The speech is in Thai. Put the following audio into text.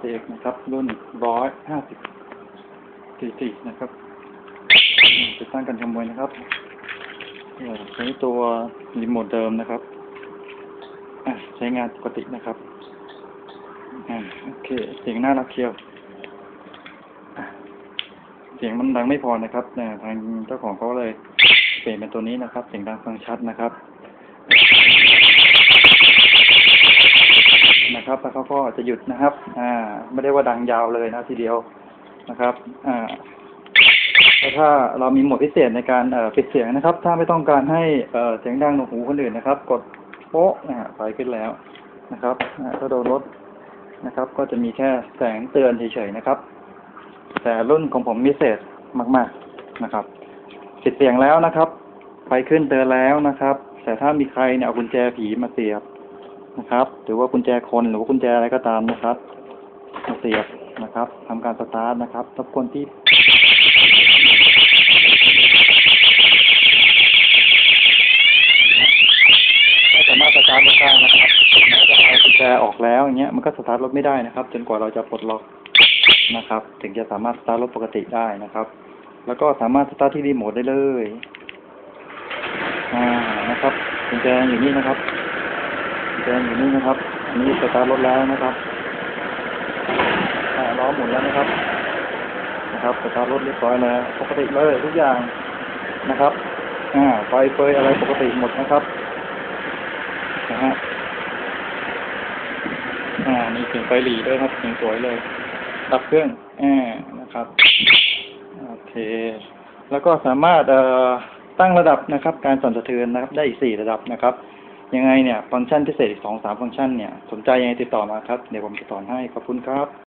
RTX นะครับ รุ่นร้อยห้าสิบสี่สี่นะครับติดตั้งกันขโมยนะครับเอ่อใช้ตัวรีโมทเดิมนะครับใช้งานปกตินะครับอ่าโอเค เสียงน่ารักเชียวเสียงมันดังไม่พอนะครับทางเจ้าของเขาเลยเปลี่ยนเป็นตัวนี้นะครับ เสียงดังฟังชัดนะครับ นะครับแล้วเขาก็จะหยุดนะครับ อ่า ไม่ได้ว่าดังยาวเลยนะทีเดียวนะครับ อ่าแล้วถ้าเรามีโหมดพิเศษในการเปิดเสียงนะครับ ถ้าไม่ต้องการให้เสียงดังหนวกหูคนอื่นนะครับ กดโป๊ะนะฮะไฟขึ้นแล้วนะครับอ่าถ้าโดนรถนะครับ ก็จะมีแค่แสงเตือนเฉยๆนะครับ แต่รุ่นของผมพิเศษมาก ๆนะครับปิดเสียงแล้วนะครับ ไฟขึ้นเตือนแล้วนะครับ แต่ถ้ามีใครเนี่ยเอากุญแจผีมาเสียบ นะครับ หรือว่ากุญแจคนหรือว่ากุญแจอะไรก็ตามนะครับมาเสียบนะครับทำการสตาร์ทนะครับรบกวนที่ไม่สามารถสตาร์ทรถได้นะครับแม้จะเอากุญแจออกแล้วอย่างเงี้ยมันก็สตาร์ทรถไม่ได้นะครับ จนกว่าเราจะปลดล็อกนะครับ ถึงจะสามารถสตาร์ทรถปกติได้นะครับ แล้วก็สามารถสตาร์ทที่รีโมทได้เลย อ่านะครับกุญแจอยู่นี่นะครับ กุญแจอยู่นี่นะครับ อันนี้สตาร์ทรถแล้วนะครับอ่าล้อหมุนแล้วนะครับ นะครับสตาร์ทรถเรียบร้อยแล้วปกติเลยทุกอย่างนะครับอ่าไฟเฟยอะไรปกติหมดนะครับนะฮะอ่ามีเสียงไฟหลีด้วยครับเสียงสวยเลยดับเครื่องอ่านะครับโอเค แล้วก็สามารถเอ่อตั้งระดับนะครับ การสั่นสะเทือนนะครับ ได้อีกสี่ระดับนะครับ ยังไงเนี่ยฟังก์ชันพิเศษอีกสองสามฟังก์ชันเนี่ย สนใจยังไงติดต่อมาครับ เดี๋ยวผมจะสอนให้ ขอบคุณครับ